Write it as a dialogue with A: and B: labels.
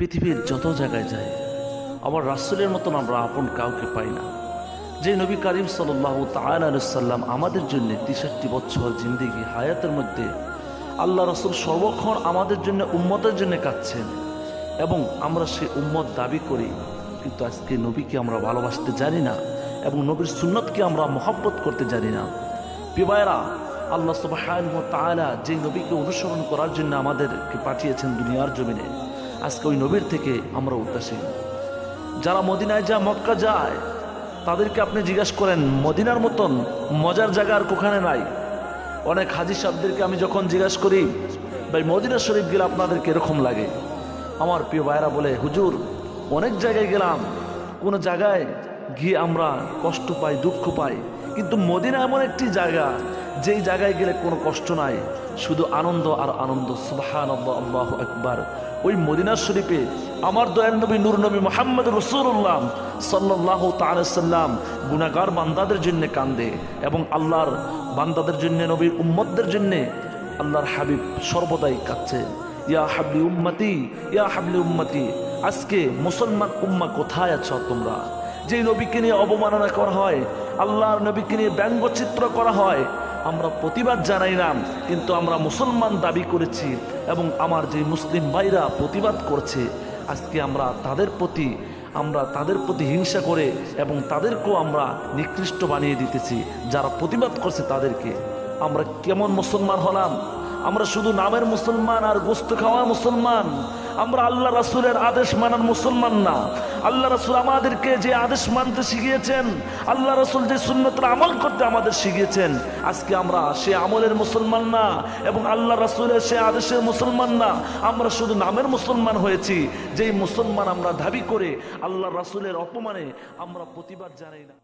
A: পৃথিবীর যত জায়গায় যাই আমার রাসুলের মতন আমরা আপন কাউকে পাই না। যে নবী করিম সাল্লাহ তাল্লাম আমাদের জন্য তেষট্টি বছর জিন্দিগি হায়াতের মধ্যে আল্লাহ রসুল সর্বক্ষণ আমাদের জন্য, উম্মতের জন্য কাঁদছেন এবং আমরা সে উম্মত দাবি করি, কিন্তু আজকে নবীকে আমরা ভালোবাসতে জানি না এবং নবীর সুন্নতকে আমরা মহব্বত করতে জানি না। পিবায়রা আল্লাহ সুবাহান তাআলা যে নবীকে অনুসরণ করার জন্য আমাদেরকে পাঠিয়েছেন দুনিয়ার জমিনে আজকে ওই নবীর থেকে আমরা উদাসীন। যারা মদিনায় যা মক্কা যায়, তাদেরকে আপনি জিজ্ঞাসা করেন, মদিনার মতন মজার জায়গা আর কোখানে নাই? অনেক হাজি সাহেবদেরকে আমি যখন জিজ্ঞাসা করি, ভাই, মদিনা শরীফ গেলে আপনাদেরকে এরকম লাগে? আমার প্রিয় ভাইরা বলে, হুজুর, অনেক জায়গায় গেলাম। কোনো জায়গায় গিয়ে আমরা কষ্ট পাই, দুঃখ পাই। কিন্তু মদিনা এমন একটি জায়গা যেই জায়গায় গেলে কোনো কষ্ট নাই, শুধু আনন্দ আর আনন্দ। সুবাহান আল্লাহ একবার ওই মদিনা শরীফে আমার দয়াল নবী, নূর নবী মোহাম্মদ রসুল্লাহ সাল্লাহ তাল্লাম গুনাগার বান্দাদের জন্য কান্দে এবং আল্লাহর বান্দাদের জন্য, নবীর উম্মতদের জন্যে আল্লাহর হাবিব সর্বদাই কাঁদছে। ইয়া হাবলি উম্মতি, ইয়া হাবলি উম্মতি, আজকে মুসলমান উম্মা কোথায় আছো তোমরা? যে নবীকে নিয়ে অবমাননা করা হয়, আল্লাহর নবীকে নিয়ে ব্যঙ্গচিত্র করা হয় আমরা প্রতিবাদ জানাই না কিন্তু আমরা মুসলমান দাবি করেছি এবং আমার যে মুসলিম ভাইরা প্রতিবাদ করছে, আজকে আমরা তাদের প্রতি, আমরা তাদের প্রতি হিংসা করে এবং তাদেরকেও আমরা নিকৃষ্ট বানিয়ে দিতেছি। যারা প্রতিবাদ করছে তাদেরকে, আমরা কেমন মুসলমান হলাম? আমরা শুধু নামের মুসলমান আর গোস্ত খাওয়া মুসলমান আমরা আল্লাহ রাসুলের আদেশ মানার মুসলমান না। আল্লাহ রাসুল আমাদেরকে যে আদেশ মানতে শিখিয়েছেন, আল্লাহ রাসুল যে সুন্নতের আমল করতে আমাদের শিখিয়েছেন, আজকে আমরা সে আমলের মুসলমান না এবং আল্লাহ রাসুলের সে আদেশের মুসলমান না। আমরা শুধু নামের মুসলমান হয়েছি, যেই মুসলমান আমরা দাবি করে আল্লাহ রাসুলের অপমানে আমরা প্রতিবাদ জানাই না।